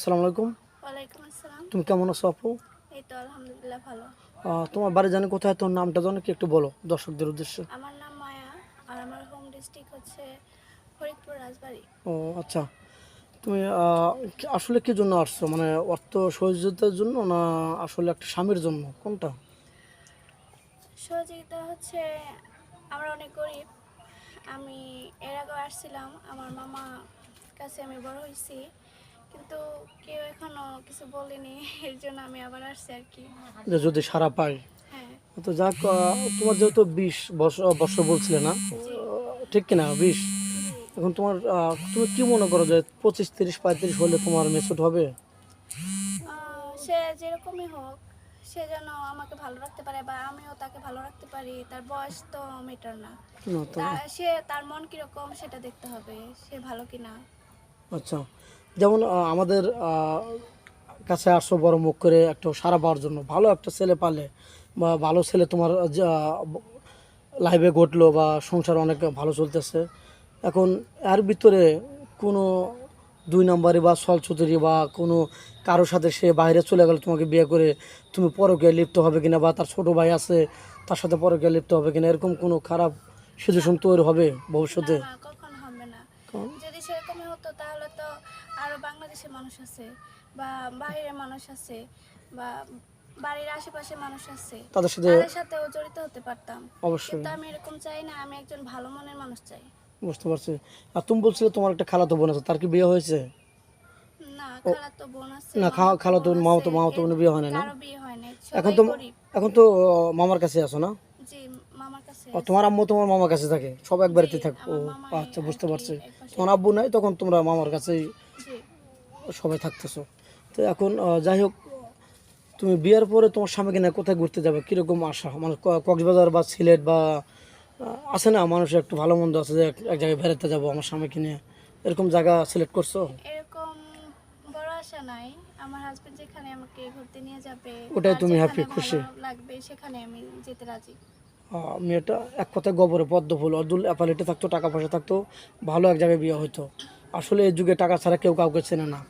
আসসালামু আলাইকুম। ওয়ালাইকুম আসসালাম। তুমি কেমন আছো আপু? এই তো আলহামদুলিল্লাহ ভালো। তোমার বাড়ি জানি কোথায় তোর নামটা জানো কি একটু বলো দর্শকদের উদ্দেশ্যে। আমার নাম মায়া আর আমার হোম ডিস্ট্রিক্ট হচ্ছে ফরিদপুর রাজবাড়ি। ও আচ্ছা। তুমি আসলে কি জন্য আসছো? মানে অর্থ সহযোগিতার জন্য না আসলে একটা স্বামীর জন্য? কোনটা? সহযোগিতা হচ্ছে আমরা অনেক গরিব। আমি এর আগে আসছিলাম আমার মামা কাছে আমি বড় হয়েছি। কিন্তু কেউ এখনও কিছু বলেনি এর জন্য আমি আবার আসছি আর কি। যদি সারা পাই হ্যাঁ। তো যাক তোমার যেহেতু বিশ বছর বলছিলে না ঠিক কিনা বিশ। এখন তোমার তুমি কি মনে করো যে পঁচিশ তিরিশ পঁয়ত্রিশ হলে তোমার মেচুট হবে? সে যেরকমই হোক সে যেন আমাকে ভালো রাখতে পারে বা আমিও তাকে ভালো রাখতে পারি তার বয়স তো মেটার না। সে তার মন কীরকম সেটা দেখতে হবে সে ভালো কিনা। আচ্ছা। যেমন আমাদের কাছে আসো বড় মুখ করে একটা সারা পাওয়ার জন্য। ভালো একটা ছেলে পালে বা ভালো ছেলে তোমার লাইভে ঘটলো বা সংসার অনেক ভালো চলতেছে। এখন এর ভিতরে কোনো দুই নম্বরে বা ছলছুতুরি বা কোনো কারোর সাথে সে বাইরে চলে গেল তোমাকে বিয়ে করে তুমি পরকে লিপ্ত হবে কিনা বা তার ছোট ভাই আছে তার সাথে পরকে লিপ্ত হবে কিনা এরকম কোনো খারাপ সিচুয়েশন তৈরি হবে ভবিষ্যতে? কখন হবে না। যদি সেরকমই হতো তাহলে বাংলাদেশের মানুষ আছে বা বাইরের মানুষ আছে বা বাড়ির আশেপাশে মানুষ আছে তাদের সাথে তাদের সাথেও জড়িত হতে পারতাম। অবশ্যই। কিন্তু আমি এরকম চাই না আমি একজন ভালো মনের মানুষ চাই। বুঝতে পারছি। আর তুমি বলছিলে তোমার একটা খালাতো বোন আছে তার কি বিয়ে হয়েছে? না খালা তো বোন আছে না মামাতো খালাতো বোন মাও আছে, তো মাও তো বোনের বিয়ে হয় না? না বিয়ে হয় না এখন তো এখন তো মামার কাছে আছো না? জি মামার কাছে ও, তোমার আম্মু তোমার মামার কাছে থাকে সব এক বাড়িতে থাকে। ও আচ্ছা বুঝতে পারছি। তোমার আব্বু নাই তখন তোমরা মামার কাছেই সবাই থাকতেছো। তো এখন যাই হোক তুমি বিয়ের পরে তোমার স্বামীকে নিয়ে কোথায় ঘুরতে যাবে? কীরকম আশা? মানে কক্সবাজার বা সিলেট বা আছে না মানুষের একটু ভালো মন্দ আছে যে এক- জায়গায় বেড়াতে যাব আমার স্বামীকে নিয়ে? এরকম জায়গা সিলেক্ট করছ? এরকম বড় আশা নাই। আমার হাজবেন্ড যেখানে আমাকে ঘুরতে নিয়ে যাবে ওটাই তুমি happy, খুশি? লাগবে সেখানে আমি যেতে রাজি। মেয়েটা এক কথায় গোবরে পদ্ম ফুল অদুল অ্যাপালিটে থাকতো টাকা পয়সা থাকতো ভালো এক জায়গায় বিয়ে হতো আসলে এই যুগে টাকা ছাড়া কেউ কাউকে চেনে না।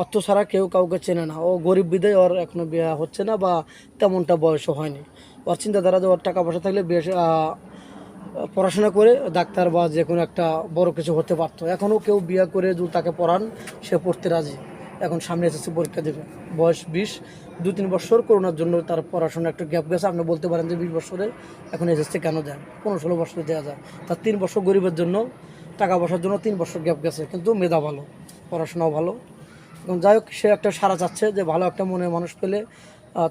অর্থ ছাড়া কেউ কাউকে চেনে না। ও গরিব বিদায়, ওর এখনও বিয়ে হচ্ছে না বা তেমনটা বয়সও হয়নি। ওর চিন্তাধারা যে ওর টাকা পয়সা থাকলে বেশ পড়াশোনা করে ডাক্তার বা যে কোনো একটা বড় কিছু হতে পারতো। এখনও কেউ বিয়ে করে যদি তাকে পড়ান, সে পড়তে রাজি। এখন সামনে এসেছে পরীক্ষা দেবে। বয়স বিশ, দু তিন বছর করোনার জন্য তার পড়াশোনা একটু গ্যাপ গেছে। আপনি বলতে পারেন যে বিশ বছরে এখন এসেছে কেন দেয়? পনেরো ষোলো বছরে দেওয়া যায়। তার তিন বছর গরিবের জন্য, টাকা পয়সার জন্য তিন বছর গ্যাপ গেছে। কিন্তু মেধা ভালো, পড়াশোনাও ভালো। যাই হোক সে একটা সারা চাচ্ছে যে ভালো একটা মনের মানুষ পেলে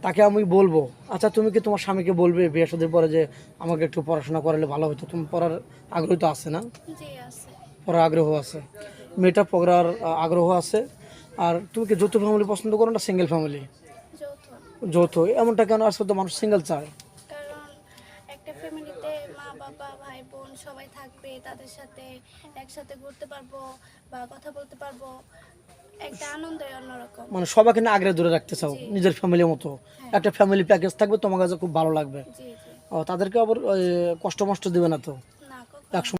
তাকে আমি বলব। আচ্ছা তুমি কি তোমার স্বামীকে বলবে বিয়ে শাদীর পরে যে আমাকে একটু পড়াশোনা করালে ভালো হতো? তুমি পড়ার আগ্রহ তো আছে না? পড়ার আগ্রহ আছে। মেয়েটা পড়ার আগ্রহ আছে। আর তুমি কি যৌথ ফ্যামিলি পছন্দ করো না সিঙ্গেল ফ্যামিলি যৌথ। এমনটা কেন? আসলে তো মানুষ সিঙ্গেল চায়। বাবা ভাই বোন সবাই থাকবে তাদের সাথে একসাথে ঘুরতে পারব বা কথা বলতে পারব। মানে সবাইকে না আগ্রহ ধরে রাখতে চাও নিজের ফ্যামিলির মতো। হ্যাঁ। একটা ফ্যামিলি প্যাকেজ থাকবে তোমার কাছে খুব ভালো লাগবে। তাদেরকে আবার কষ্ট মষ্ট দেবে না তো? একসময়